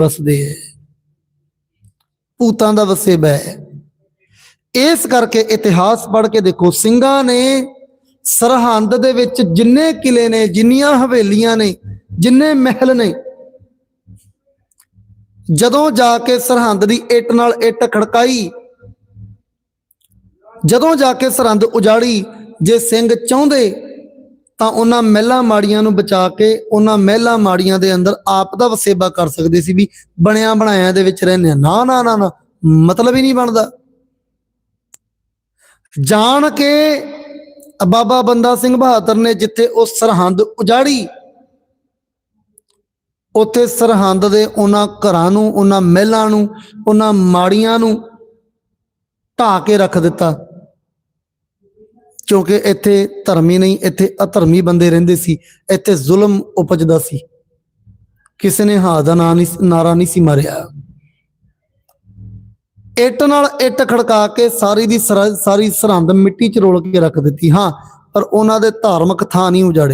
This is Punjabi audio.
ਵਸਦੇ ਹੈ ਭੂਤਾਂ ਦਾ ਵਸੇਬਾ ਹੈ ਇਸ ਕਰਕੇ ਇਤਿਹਾਸ ਪੜ੍ਹ ਕੇ ਦੇਖੋ, ਸਿੰਘਾਂ ਨੇ ਸਰਹੰਦ ਦੇ ਵਿੱਚ ਜਿੰਨੇ ਕਿਲੇ ਨੇ, ਜਿੰਨੀਆਂ ਹਵੇਲੀਆਂ ਨੇ, ਜਿੰਨੇ ਮਹਿਲ ਨੇ, ਜਦੋਂ ਜਾ ਕੇ ਸਰਹੰਦ ਦੀ ਇੱਟ ਨਾਲ ਇੱਟ ਖੜਕਾਈ, ਜਦੋਂ ਜਾ ਕੇ ਸਰਹੰਦ ਉਜਾੜੀ, ਜੇ ਸਿੰਘ ਚਾਹੁੰਦੇ ਤਾਂ ਉਹਨਾਂ ਮਹਿਲਾਂ ਮਾੜੀਆਂ ਨੂੰ ਬਚਾ ਕੇ ਉਹਨਾਂ ਮਹਿਲਾਂ ਮਾੜੀਆਂ ਦੇ ਅੰਦਰ ਆਪ ਦਾ ਵਸੇਬਾ ਕਰ ਸਕਦੇ ਸੀ ਵੀ ਬਣਿਆ ਬਣਾਇਆ ਦੇ ਵਿੱਚ ਰਹਿੰਦੇ ਆ। ਨਾ ਨਾ ਨਾ ਨਾ, ਮਤਲਬ ਹੀ ਨਹੀਂ ਬਣਦਾ। ਜਾਣ ਕੇ ਬਾਬਾ ਬੰਦਾ ਸਿੰਘ ਬਹਾਦਰ ਨੇ ਜਿੱਥੇ ਉਹ ਸਰਹੰਦ ਉਜਾੜੀ, ਉੱਥੇ ਸਰਹੰਦ ਦੇ ਉਹਨਾਂ ਘਰਾਂ ਨੂੰ, ਉਹਨਾਂ ਮਹਿਲਾਂ ਨੂੰ, ਉਹਨਾਂ ਮਾੜੀਆਂ ਨੂੰ ਢਾ ਕੇ ਰੱਖ ਦਿੱਤਾ। ਕਿਉਂਕਿ ਇੱਥੇ ਧਰਮੀ ਨਹੀਂ, ਇੱਥੇ ਅਧਰਮੀ ਬੰਦੇ ਰਹਿੰਦੇ ਸੀ, ਇੱਥੇ ਜ਼ੁਲਮ ਉਪਜਦਾ ਸੀ। ਕਿਸੇ ਨੇ ਹਾਂ ਦਾ ਨਾਂ ਨਹੀਂ, ਨਾਰਾ ਨਹੀਂ ਸੀ ਮਾਰਿਆ। ਇੱਟ ਨਾਲ ਇੱਟ ਖੜਕਾ ਕੇ ਸਾਰੀ ਦੀ ਸਰਾ- ਸਾਰੀ ਸਰਹੰਦ ਮਿੱਟੀ 'ਚ ਰੋਲ ਕੇ ਰੱਖ ਦਿੱਤੀ। ਹਾਂ, ਪਰ ਉਹਨਾਂ ਦੇ ਧਾਰਮਿਕ ਥਾਂ ਨਹੀਂ ਉਜਾੜੇ।